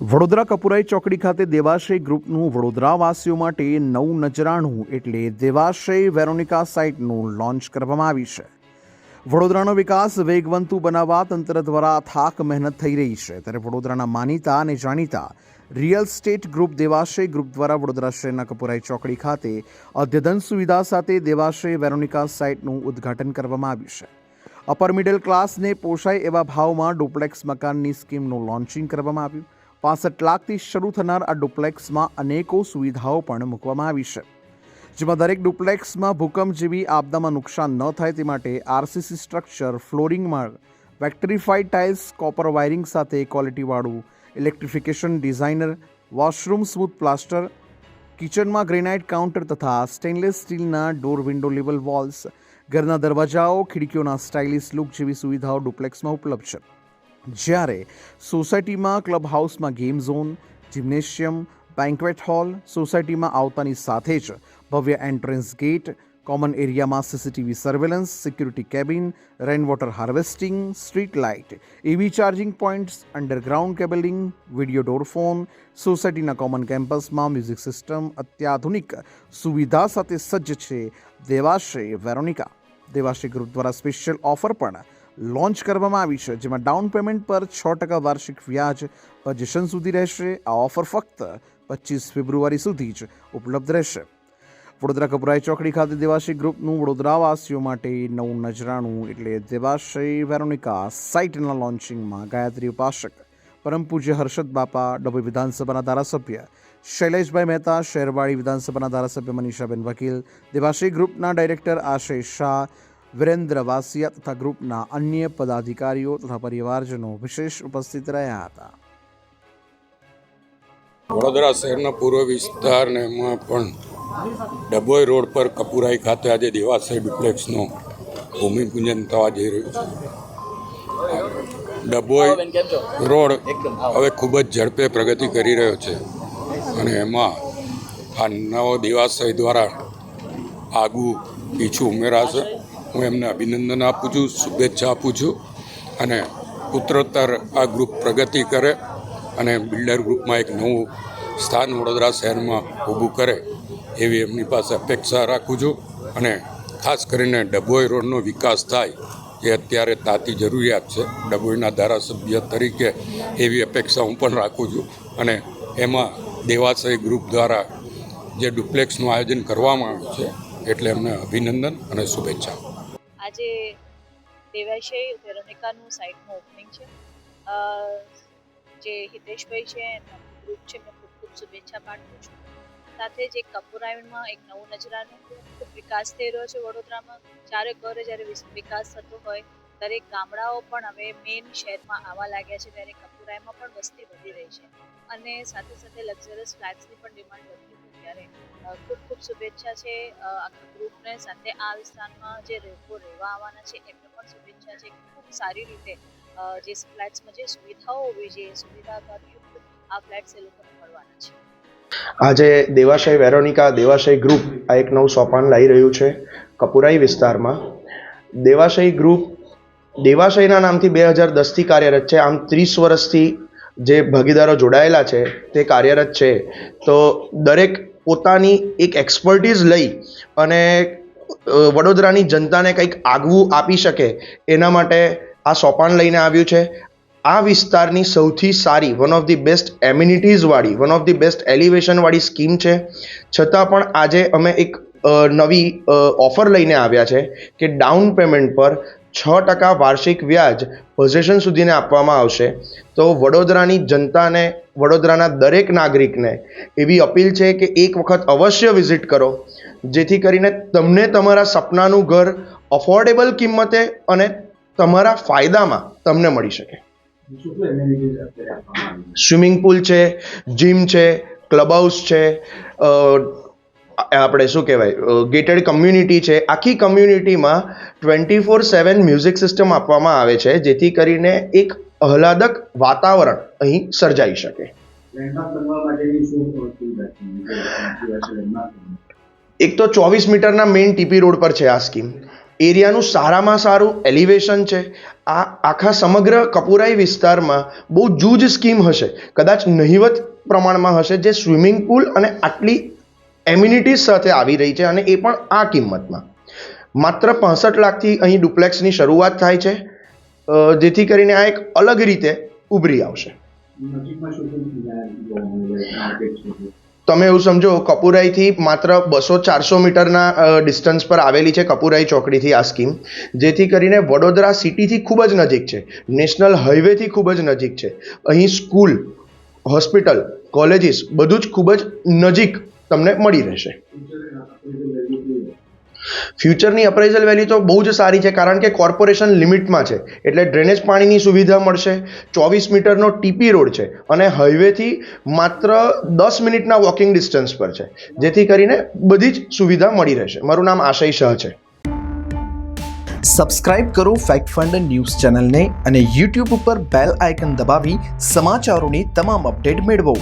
વડોદરા કપુરાઈ ચોકડી ખાતે દેવાશ્રય ગ્રુપનું વડોદરાવાસીઓ માટે નવું નજરાણું એટલે દેવાશ્રય વેરોનિકા સાઇટનું લોન્ચ કરવામાં આવી છે. વડોદરાનો વિકાસ વેગવંતુ બનાવવા તંત્ર દ્વારા થાક મહેનત થઈ રહી છે. ત્યારે વડોદરાના માનીતા અને જાણીતા real estate group Devashray group દ્વારા વડોદરા શહેરના કપુરાઈ ચોકડી ખાતે અદ્યતન સુવિધા સાથે દેવાશ્રય વેરોનિકા સાઇટનું ઉદ્ઘાટન કરવામાં આવ્યું છે. અપર મિડલ ક્લાસને પોષાય એવા ભાવમાં ડુપ્લેક્સ મકાનની સ્કીમનું લોન્ચિંગ કરવામાં આવ્યું. પાસઠ લાખથી શરૂ થનાર આ ડુપ્લેક્સમાં અનેકો સુવિધાઓ પણ મૂકવામાં આવી છે, જેમાં દરેક ડુપ્લેક્સમાં ભૂકંપ જેવી આપદામાં નુકસાન ન થાય તે માટે આરસીસી સ્ટ્રક્ચર ફ્લોરિંગમાં વેક્ટરીફાઈડ ટાઇલ્સ, કોપર વાયરિંગ સાથે ક્વોલિટીવાળું electrification designer, washroom smooth plaster, કિચનમાં ગ્રેનાઇટ કાઉન્ટર તથા સ્ટેનલેસ સ્ટીલના ડોર વિન્ડો લેવલ વોલ્સ, ઘરના દરવાજાઓ, ખિડકીઓના સ્ટાઇલિશ લુક જેવી સુવિધાઓ ડુપ્લેક્સમાં ઉપલબ્ધ છે. જ્યારે સોસાયટીમાં ક્લબ હાઉસમાં game zone, gymnasium banquet hall સોસાયટીમાં આવતાની સાથે જ ભવ્ય એન્ટ્રન્સ ગેટ કોમન એરિયામાં CCTV surveillance security cabin rain water harvesting street light EV charging points underground cabling video doorphone સોસાયટીના કોમન કેમ્પસમાં મ્યુઝિક સિસ્ટમ અત્યાધુનિક સુવિધા સાથે સજ્જ છે દેવાશ્રી વેરોનિકા. દેવાશ્રી ગ્રુપ દ્વારા સ્પેશિયલ ઓફર પણ લોન્ચ કરવામાં આવી છે, જેમાં ડાઉન પેમેન્ટ પર છ ટકા વાર્ષિક વ્યાજ પજેશન સુધી રહેશે. આ ઓફર ફક્ત પચીસ ફેબ્રુઆરી સુધી જ ઉપલબ્ધ રહેશે. વડોદરા કપરાઈ ચોકડી ખાતે દેવાશ્રી ગ્રુપનું વડોદરાવાસીઓ માટે નવું નજરાણું, એટલે દેવાશ્રી વેરોનિકા સાઇટના લોન્ચિંગમાં ગાયત્રી ઉપાસક, પરમ પૂજ્ય હર્ષદ બાપા, ડભોઈ વિધાનસભાના ધારાસભ્ય, શૈલેષભાઈ મહેતા, શેરવાડી વિધાનસભાના ધારાસભ્ય મનીષાબેન વકીલ દેવાશ્રી ગ્રુપના ડાયરેક્ટર આશય શાહ વિરેન્દ્ર વાસિયા તથા ગ્રુપના અન્ય પદાધિકારીઓ તથા પરિવારજનો વિશેષ ઉપસ્થિત રહ્યા હતા વડોદરા શહેરના પૂર્વ વિસ્તારને એમાં પણ ડભોઈ રોડ પર કપુરાઈ ખાતે આજે દેવાશ્રય ડુપ્લેક્સનું ભૂમિપૂજન થવા જઈ રહ્યું છે ડભોઈ રોડ હવે ખૂબ જ ઝડપે પ્રગતિ કરી રહ્યો છે અને એમાં આ નવો દેવાશ્રય દ્વારા આગવું પીછું ઉમેરાશે હું એમને અભિનંદન આપું છું, શુભેચ્છા આપું છું અને ઉત્તરોત્તર આ ગ્રુપ પ્રગતિ કરે અને બિલ્ડર ગ્રુપમાં એક નવું સ્થાન વડોદરા શહેરમાં ઊભું કરે એવી એમની પાસે અપેક્ષા રાખું છું અને ખાસ કરીને ડભોઈ રોડનો વિકાસ થાય એ અત્યારે તાતી જરૂરિયાત છે. ડભોઈના ધારાસભ્ય તરીકે એવી અપેક્ષા હું પણ રાખું છું અને એમાં દેવાશ્રય ગ્રુપ દ્વારા જે ડુપ્લેક્સનું આયોજન કરવામાં આવ્યું છે, એટલે એમને અભિનંદન અને શુભેચ્છા. આજે દેવાશય વેરોનિકાનું સાઇટનું ઓપનિંગ છે. જે હિતેશભાઈ છે, એમના ગ્રુપ છે એમને ખૂબ ખૂબ શુભેચ્છા પાઠવું છું. સાથે જ એક કપુરાયણમાં એક નવું નજરાનું ખૂબ વિકાસ થઈ રહ્યો છે વડોદરામાં. ચારે ઘરે જ્યારે વિકાસ થતો હોય, દરેક ગામડાઓ પણ હવે મેઇન શહેરમાં આવવા લાગ્યા છે, ત્યારે કપુરાયમાં પણ વસ્તી વધી રહી છે. અને સાથે સાથે લક્ઝરિયસ ફ્લેટ્સની પણ ડિમાન્ડ વધી ત્યારે ખૂબ ખૂબ શુભેચ્છા છે આખા ગ્રુપને સાથે આ વિસ્તારમાં જે લોકો રહેવા આવવાના છે, એમને પણ શુભેચ્છા છે. ખૂબ સારી રીતે જે ફ્લેટ્સમાં જે સુવિધાઓ હોવી જોઈએ એ સુવિધાયુક્ત આ ફ્લેટ્સ એ લોકોને મળવાના છે. આજે દેવાશય વેરોનિકા દેવાશય ગ્રુપ આ એક નવું સોપાન લાવી રહ્યું છે, કપુરાઈ વિસ્તારમાં. દેવાશય ગ્રુપ, દેવાશયના નામથી બે હજાર દસથી કાર્યરત છે. આમ ત્રીસ વર્ષથી જે ભાગીદારો જોડાયેલા છે, તે કાર્યરત છે. તો દરેક પોતાની એક એક્સપર્ટીઝ લઈ અને વડોદરાની જનતાને કંઈક આગવું આપી શકે એના માટે આ સોપાન લઈને આવ્યું છે. આ વિસ્તારની સૌથી સારી વન ઓફ ધી બેસ્ટ એમ્યુનિટીઝવાળી વન ઓફ ધી બેસ્ટ એલિવેશનવાળી સ્કીમ છે. છતાં પણ આજે અમે એક નવી ઓફર લઈને આવ્યા છે કે ડાઉન પેમેન્ટ પર છ ટકા વાર્ષિક વ્યાજ પોઝેશન સુધીને આપવામાં આવશે. તો વડોદરાની જનતાને, વડોદરાના દરેક નાગરિકને એવી અપીલ છે કે એક વખત અવશ્ય વિઝિટ કરો, જેથી કરીને તમને તમારા સપનાનું ઘર અફોર્ડેબલ કિંમતે અને તમારા ફાયદામાં તમને મળી શકે. સ્વિમિંગ પુલ છે જીમ છે ક્લબ હાઉસ છે આપણે શું કહેવાય? ગેટેડ કમ્યુનિટી છે. આખી કમ્યુનિટીમાં twenty four seven music system આપવામાં આવે છે જેથી કરીને એક આહલાદક વાતાવરણ અહીં સર્જાઈ શકે? એક તો ચોવીસ મીટરના મેઇન ટીપી રોડ પર છે આ સ્કીમ એરિયાનું સારામાં સારું એલિવેશન છે. આ આખા સમગ્ર કપુરાઈ વિસ્તારમાં બહુ જૂજ સ્કીમ હશે. કદાચ નહિવત પ્રમાણમાં હશે જે સ્વિમિંગ પુલ અને આટલી એમ્યુનિટીઝ સાથે આવી રહી છે અને એ પણ આ કિંમતમાં. માત્ર પાસઠ લાખથી અહીં ડુપ્લેક્સની શરૂઆત થાય છે જેથી કરીને આ એક અલગ રીતે ઉભરી આવશે. તમે એવું સમજો કપુરાઈથી માત્ર બસો ચારસો મીટરના ડિસ્ટન્સ પર આવેલી છે કપુરાઈ ચોકડીથી આ સ્કીમ જેથી કરીને વડોદરા સિટીથી ખૂબ જ નજીક છે નેશનલ હાઈવેથી ખૂબ જ નજીક છે. અહીં સ્કૂલ હોસ્પિટલ કોલેજીસ બધું જ ખૂબ જ નજીક તમને મળી રહેશે. ફ્યુચરની અપ્રેઝલ વેલ્યુ તો બહુ જ સારી છે, કારણ કે કોર્પોરેશન લિમિટમાં છે. એટલે ડ્રેનેજ પાણીની સુવિધા મળશે, ચોવીસ મીટરનો ટીપી રોડ છે અને હાઈવેથી માત્ર દસ મિનિટના વોકિંગ ડિસ્ટન્સ પર છે. જેથી કરીને બધી જ સુવિધા મળી રહેશે. મારું નામ આશય શાહ છે. સબસ્ક્રાઇબ કરો ફેક્ટ ફંડ ન્યૂઝ ચેનલને અને યુટ્યુબ ઉપર બેલ આઇકન દબાવી સમાચારોની તમામ અપડેટ મેળવો.